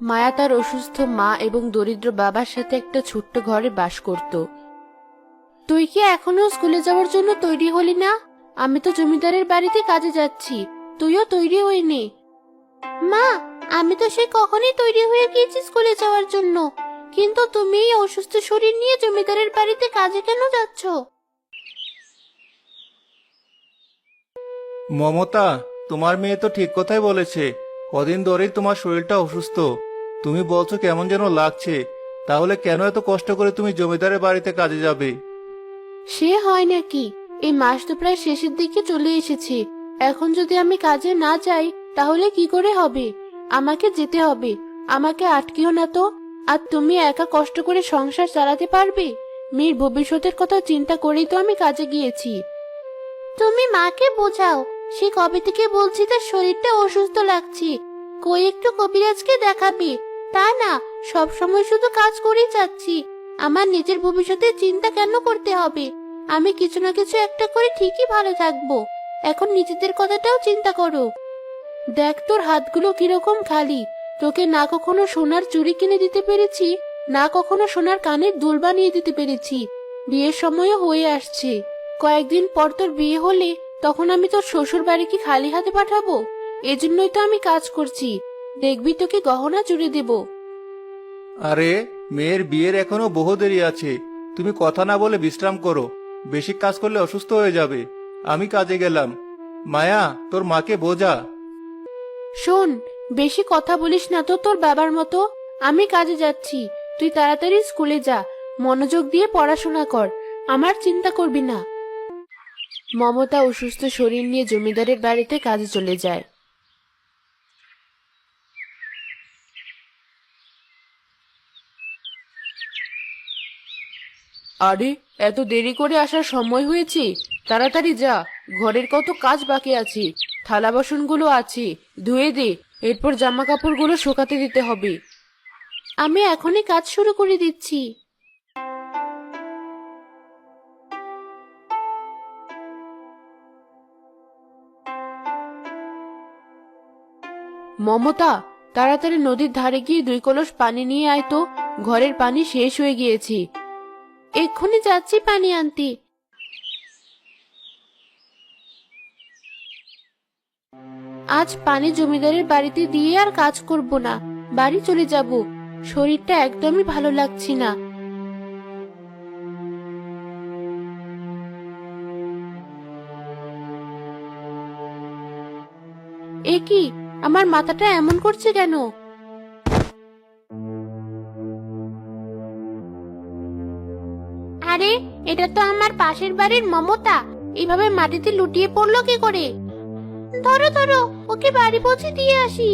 মায়া তার অসুস্থ মা এবং দরিদ্র বাবার সাথে একটা ছোট্ট ঘরে বাস করত। তুই কি এখনও স্কুলে যাওয়ার জন্য তৈরি হলি না? আমি তো জমিদারের বাড়িতে কাজে যাচ্ছি। তুইও তৈরি হইনি মা, আমি তো সে কখনই তৈরি হয়ে গিয়েছি স্কুলে যাওয়ার জন্য। কিন্তু তুমি এই অসুস্থ শরীর নিয়ে জমিদারের বাড়িতে কাজে কেন যাচ্ছ? মমতা, তোমার মেয়ে তো ঠিক কথাই বলেছে। কদিন ধরেই তোমার শরীরটা অসুস্থ। তুমি বলছো কেমন যেন লাগছে। তাহলে কেন এত কষ্ট করে তুমি জমিদারের বাড়িতে কাজে যাবে? সে হয় নাকি? এই মাস তো প্রায় শেষের দিকে চলে এসেছে। এখন যদি আমি কাজে না যাই, তাহলে কি করে হবে? আমাকে যেতে হবে। আমাকে আটকিও না তো। আর তুমি একা কষ্ট করে সংসার চালাতে পারবে? মেয়ের ভবিষ্যতের কথা চিন্তা করেই তো আমি কাজে গিয়েছি। তুমি মাকে বোঝাও। সে কবে থেকে বলছি তার শরীরটা অসুস্থ লাগছে। কই একটু কবিরাজকে দেখাবে। তা না, সব সময় শুধু কাজ করেই যাচ্ছি। আমার নিজের ভবিষ্যতের চিন্তা কেন করতে হবে? আমি কিছু না কিছু একটা করে ঠিকই ভালো থাকব। এখন নিজেদের কথাটাও চিন্তা করো। দেখ তোর হাতগুলো কীরকম খালি। তোকে না কখনো সোনার চুড়ি কিনে দিতে পেরেছি, না কখনো সোনার কানের দুল বানিয়ে দিতে পেরেছি। বিয়ের সময়ও হয়ে আসছে। কয়েকদিন পর তোর বিয়ে হলে তখন আমি তোর শ্বশুর বাড়ি কি খালি হাতে পাঠাবো? এজন্যই তো আমি কাজ করছি। দেখবি তোকে গহনা জুড়ে দেবো। আরে মেয়ের বিয়ের এখনও বহু দেরি আছে। তুমি কথা না বলে বিশ্রাম করো। বেশি কাজ করলে অসুস্থ হয়ে যাবে। আমি কাজে গেলাম। মায়া তোর মাকে বোঝা। শোন বেশি কথা বলিস না তো তোর বাবার মতো। আমি কাজে যাচ্ছি। তুই তাড়াতাড়ি স্কুলে যা। মনোযোগ দিয়ে পড়াশোনা কর। আমার চিন্তা করবি না। মমতা অসুস্থ শরীর নিয়ে জমিদারের বাড়িতে কাজে চলে যায়। আরে এত দেরি করে আসার সময় হয়েছে। তাড়াতাড়ি যা ঘরের কত কাজ বাকি আছে। থালা বাসনগুলো আছে ধুয়ে দে এরপর জামা কাপড়গুলো শুকাতে দিতে হবে। আমি এখনই কাজ শুরু করে দিচ্ছি। মমতা তাড়াতাড়ি নদীর ধারে গিয়ে দুই কলস পানি নিয়ে আয় তো। ঘরের পানি শেষ হয়ে গিয়েছে। এক্ষুনি যাচ্ছি, পানি আনতে। আজ পানি জমিদারের বাড়িতে দিয়ে আর কাজ করব না। বাড়ি চলে যাব। শরীরটা একদমই ভালো লাগছে না। এ কি আমার মাথাটা এমন করছে কেন? আরে, এটা তো আমার পাশের বাড়ির মমতা। এইভাবে মাটিতে লুটিয়ে পড়ল কি করে? ধরো ধরো, ওকে বাড়ি পৌঁছে দিয়ে আসি।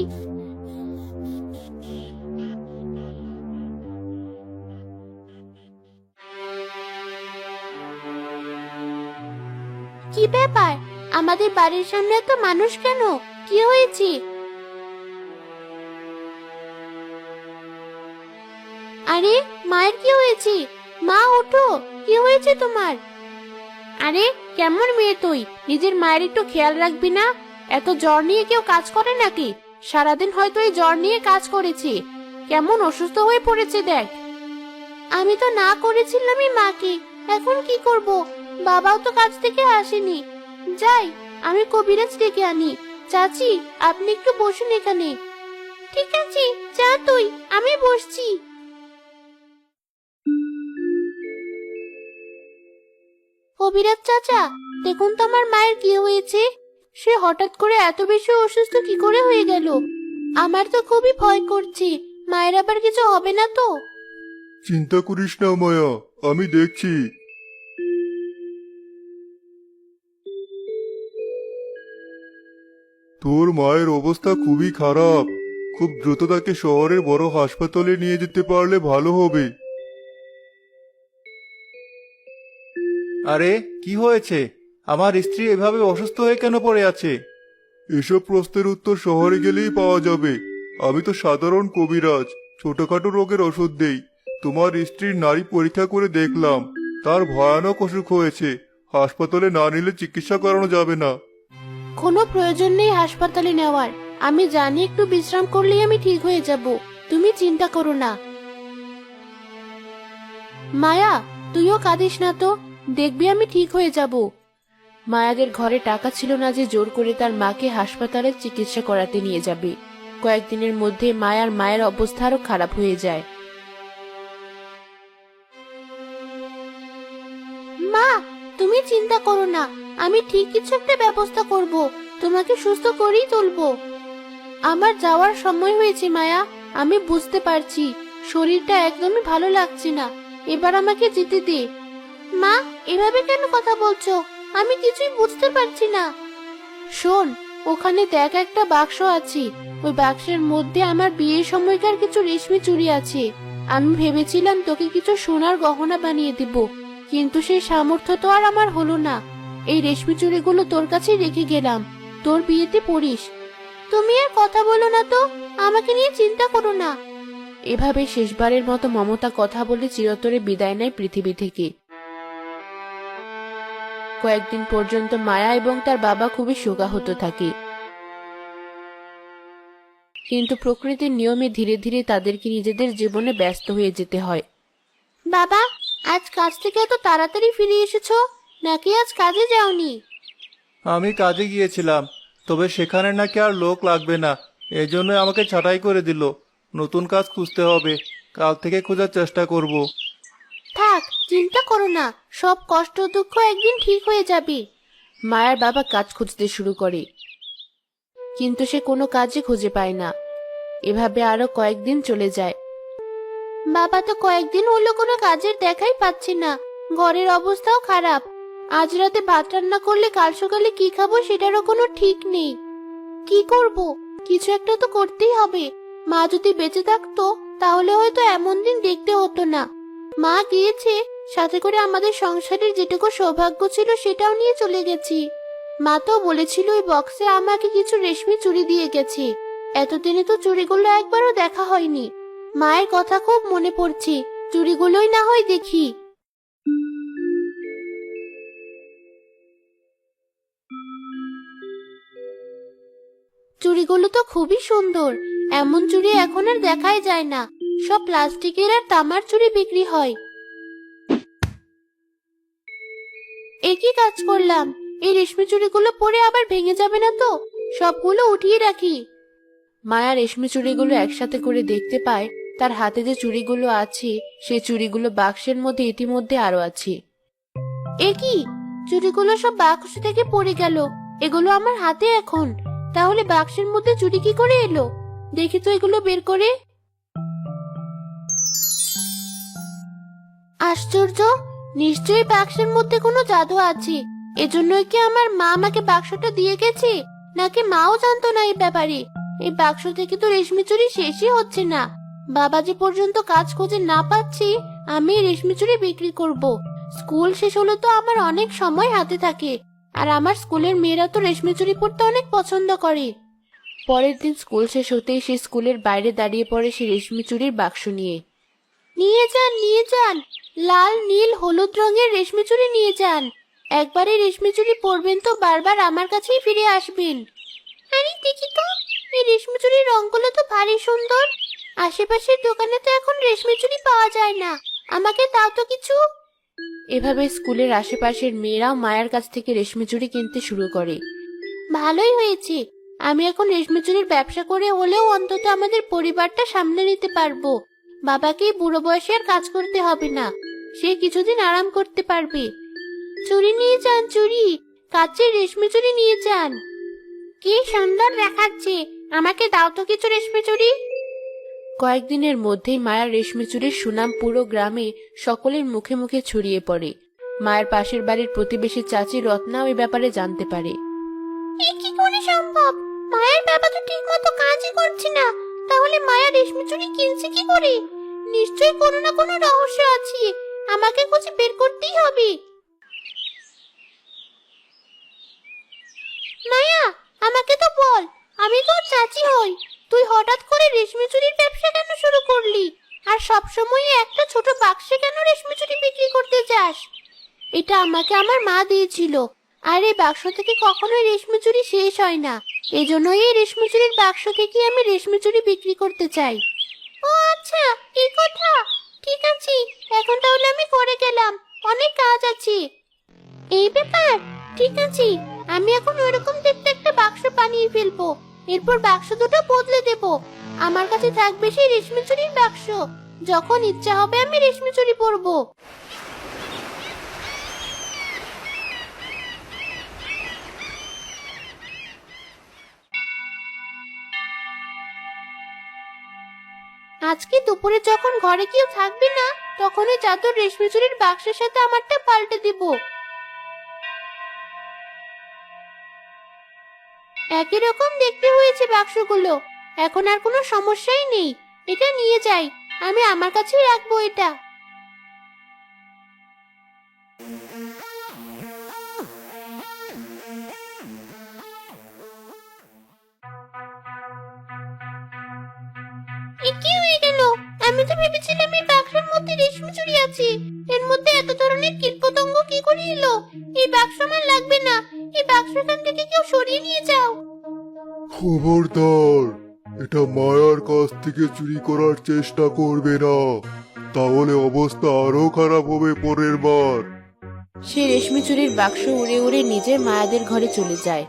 কি ব্যাপার? আমাদের বাড়ির সামনে তো মানুষ কেন? কি হয়েছে? আরে, মায়ের কি হয়েছে? মা, ওঠো। কি হয়েছে তোমার? আরে, কেমন মেয়ে তুই? নিজের মায়ের একটু খেয়াল রাখবি না? এত জ্বর নিয়ে কেউ কাজ করে নাকি? সারাদিন হয়তো এই জ্বর নিয়ে কাজ করেছে। কেমন অসুস্থ হয়ে পড়েছে দেখ। আমি তো না করেছিলামই মাকে। এখন কি করব? বাবাও তো কাজ থেকে আসেনি। যাই, আমি কবিরাজ ডেকে আনি। চাচি, আপনি একটু বসুন এখানে। ঠিক আছে, যা তুই, আমি বসছি। কবিরাজ চাচা, দেখুন তো আমার মায়ের কি হয়েছে। সে হঠাৎ করে এত বেশি অসুস্থ কি করে হয়ে গেল? আমার তো খুবই ভয় করছে, মায়ের আবার কিছু হবে না তো? চিন্তা করিস না মায়া, আমি দেখছি। তোর মায়ের অবস্থা খুবই খারাপ। খুব দ্রুত তাকে শহরের বড় হাসপাতালে নিয়ে যেতে পারলে ভালো হবে। আরে কি হয়েছে? আমার স্ত্রী এভাবে অসুস্থ হয়ে কেন পড়ে আছে? এসব প্রশ্নের উত্তর শহরে গেলেই পাওয়া যাবে। আমি তো সাধারণ কবিরাজ ছোটখাটো রোগের ওষুধ দেই। তোমার স্ত্রীর নারী পরীক্ষা করে দেখলাম। তার ভয়ানক অসুখ হয়েছে। হাসপাতালে না নিলে চিকিৎসা করানো যাবে না। কোনো প্রয়োজন নেই হাসপাতালে নেওয়ার। আমি জানি একটু বিশ্রাম করলেই আমি ঠিক হয়ে যাব। তুমি চিন্তা করো না। মায়া তুইও কাঁদিস না তো। দেখবি আমি ঠিক হয়ে যাব। মায়াদের ঘরে টাকা ছিল না যে জোর করে তার মাকে হাসপাতালে চিকিৎসা করাতে নিয়ে যাবে। কয়েকদিনের মধ্যে মায়ার মায়ের অবস্থা আরও খারাপ হয়ে যায়। মা তুমি চিন্তা করো না। আমি ঠিক কিছু একটা ব্যবস্থা করব। তোমাকে সুস্থ করেই তুলবো। আমার যাওয়ার সময় হয়েছে মায়া। আমি বুঝতে পারছি। শরীরটা একদমই ভালো লাগছে না। এবার আমাকে যেতে দে। মা এভাবে কেন কথা বলছো? আমি কিছুই বুঝতে পারছি না। শোন, ওখানে দেখ একটা বাক্স আছে। ওই বাক্সের মধ্যে আমার বিয়ের সময়কার কিছু রেশমি চুড়ি আছে। আমি ভেবেছিলাম তোকে কিছু সোনার গহনা বানিয়ে দিব, কিন্তু সেই সামর্থ্য তো আর আমার হলো না। এই রেশমি চুড়িগুলো তোর কাছে রেখে গেলাম। তোর বিয়েতে পড়িস। তুমি আর কথা বলো না তো, আমাকে নিয়ে চিন্তা করো না। এভাবে শেষবারের মতো মমতা কথা বলে চিরতরে বিদায় নেয় পৃথিবী থেকে। কয়েকদিন পর্যন্ত মায়া এবং তার বাবা খুবই শোকাহত থাকে। কিন্তু প্রকৃতির নিয়মে ধীরে ধীরে তাদেরকে নিজেদের জীবনে ব্যস্ত হয়ে যেতে হয়। বাবা আজ কাজ থেকে এত তাড়াতাড়ি ফিরে এসেছ? নাকি আজ কাজে যাওনি? আমি কাজে গিয়েছিলাম তবে সেখানে নাকি আর লোক লাগবে না। এই জন্য আমাকে ছাঁটাই করে দিল। নতুন কাজ খুঁজতে হবে। কাল থেকে খোঁজার চেষ্টা করব। থাক চিন্তা করো না, সব কষ্ট দুঃখ একদিন ঠিক হয়ে যাবে। মায়ার বাবা কাজ খুঁজতে শুরু করে। কিন্তু সে কোনো কাজে খুঁজে পায় না। এভাবে আরও কয়েকদিন চলে যায়। বাবা তো কয়েকদিন হলো কোনো কাজের দেখাই পাচ্ছে না। ঘরের অবস্থাও খারাপ। আজ রাতে ভাত রান্না করলে কাল সকালে কি খাব সেটারও কোনো ঠিক নেই। কি করব? কিছু একটা তো করতেই হবে। মা যদি বেঁচে থাকতো, তাহলে হয়তো এমন দিন দেখতে হতো না। মা গিয়েছে সাথে করে আমাদের সংসারের যেটুকু সৌভাগ্য ছিল সেটাও নিয়ে চলে গেছি। মা তো বলেছিল ওই বক্সে আমাকে কিছু রেশমি চুড়ি দিয়ে গেছে। এতদিনে তো চুড়িগুলো একবারও দেখা হয়নি। মায়ের কথা খুব মনে পড়ছে। চুড়িগুলোই না হয় দেখি। চুড়িগুলো তো খুবই সুন্দর। এমন চুড়ি এখন আর দেখাই যায় না। সব প্লাস্টিকের আর তামার চুড়ি বিক্রি হয়। একই কাজ করলাম। এই রেশমি চুড়িগুলো পরে আবার ভেঙে যাবে না তো? সবগুলো উঠিয়ে রাখি। মায়া রেশমি চুড়িগুলো একসাথে করে দেখতে পায়, তার হাতে যে চুড়িগুলো আছে, সেই চুড়িগুলো বাক্সের মধ্যে ইতিমধ্যে আরও আছে। একই চুড়িগুলো সব বাক্স থেকে পড়ে গেল। এগুলো আমার হাতে এখন। তাহলে বাক্সের মধ্যে চুড়ি কি করে এলো? দেখি তো এগুলো বের করে। আশ্চর্য! নিশ্চয়ই বাক্সের মধ্যে কোনো জাদু আছে। এজন্যই কি আমার মা আমাকে বাক্সটা দিয়ে গেছে? নাকি মাও জানতো না এই ব্যাপারে? এই বাক্স থেকে তো রেশমি চুরি শেষই হচ্ছে না। বাবা যে পর্যন্ত কাজ খুঁজে না পাচ্ছি, আমি রেশমি চুরি বিক্রি করব। স্কুল শেষ হলে তো আমার অনেক সময় হাতে থাকে। আর আমার স্কুলের মেয়েরা তো রেশমি চুরি পরতে অনেক পছন্দ করে। পরের দিন স্কুল শেষ হতেই সে স্কুলের বাইরে দাঁড়িয়ে পড়ে সে রেশমি চুরির বাক্স নিয়ে। নিয়ে যান নিয়ে যান। লাল, নীল, হলুদ রঙের রেশমি চুড়ি নিয়ে যান। একবারে রেশমি চুড়ি পরবেন তো বারবার আমার কাছেই ফিরে আসবেন। আরে, দেখি তো, এই রেশমি চুড়ির রংগুলো তো ভারী সুন্দর। আশেপাশের দোকানে তো এখন রেশমি চুড়ি পাওয়া যায় না। আমাকে দাও তো কিছু। এভাবে স্কুলের আশেপাশের মেয়েরাও মায়ের কাছ থেকে রেশমি চুড়ি কিনতে শুরু করে। ভালোই হয়েছে। আমি এখন রেশমি চুড়ির ব্যবসা করে হলেও অন্তত আমাদের পরিবারটা সামলে নিতে পারব। বাবাকে বুড়ো বয়সে আর কাজ করতে হবে না। সে কিছুদিন আরাম করতে পারবে। চুরি নিয়ে যান, চুরি। কাছে রেশমি চুরি নিয়ে যান। কি সুন্দর দেখাচ্ছে। আমাকে দাও তো কিছু রেশমি চুরি। কয়েকদিনের মধ্যেই মায়ের রেশমি চুরির সুনাম পুরো গ্রামে সকলের মুখে মুখে ছড়িয়ে পড়ে। মায়ের পাশের বাড়ির প্রতিবেশী চাচি রত্নাও এই ব্যাপারে জানতে পারে। এ কি করে সম্ভব? মায়ের বাবা তো ঠিক মতো কাজই করছে না। তাহলে মায়া রেশমি চুরি কিনছে কি করে? নিশ্চয়ই কোনো না কোনো রহস্য আছে। আমাকে খুঁজে বের করতেই হবে। মায়া, আমাকে তো বল, আমি তোর চাচি হই। তুই হঠাৎ করে রেশমি চুরির ব্যবসা কেন শুরু করলি? আর সব সময় একটা ছোট বাক্সে কেন রেশমি চুরি বিক্রি করতে যাস? এটা আমাকে আমার মা দিয়েছিল। আর এই বাক্স থেকে কখনোই রেশমি চুরি শেষ হয় না। এজন্যই এই রেশমি চুরির বাক্স থেকে আমি রেশমি চুরি বিক্রি করতে চাই। ও আচ্ছা এই কথা? ঠিক আছে, এখন তাহলে আমি করে গেলাম। অনেক কাজ আছে। এই ব্যাপার? ঠিক আছে, আমি এখন ওরকম দেখতে একটা বাক্স বানিয়ে ফেলব। এরপর বাক্স দুটো বদলে দেব। আমার কাছে থাকবে সেই রেশমি চুরির বাক্স। যখন ইচ্ছা হবে আমি রেশমি চুরি পরবো। আজকে দুপুরে যখন ঘরে কেউ থাকবে না তখন ওই চাদর রেশমি চুরির বাক্সের সাথে আমারটা পাল্টে দিব। একই রকম দেখতে হয়েছে বাক্সগুলো। এখন আর কোনো সমস্যাই নেই। এটা নিয়ে যাই। আমি আমার কাছেই রাখব এটা। ভেবেছিলাম এই বাক্সের মধ্যে রেশমি চুড়ি আছে। এর মধ্যে এত ধরনের কীটপতঙ্গ কি করে এলো? এই বাক্স আমার লাগবে না। এই বাক্স এখান থেকে কেউ সরিয়ে নিয়ে যাও। খবরদার এটা মায়ার কাছ থেকে চুরি করার চেষ্টা করবে না। তাহলে অবস্থা আরও খারাপ হবে পরের বার। সে রেশমি চুরির বাক্স উড়ে উড়ে নিজের মায়াদের ঘরে চলে যায়।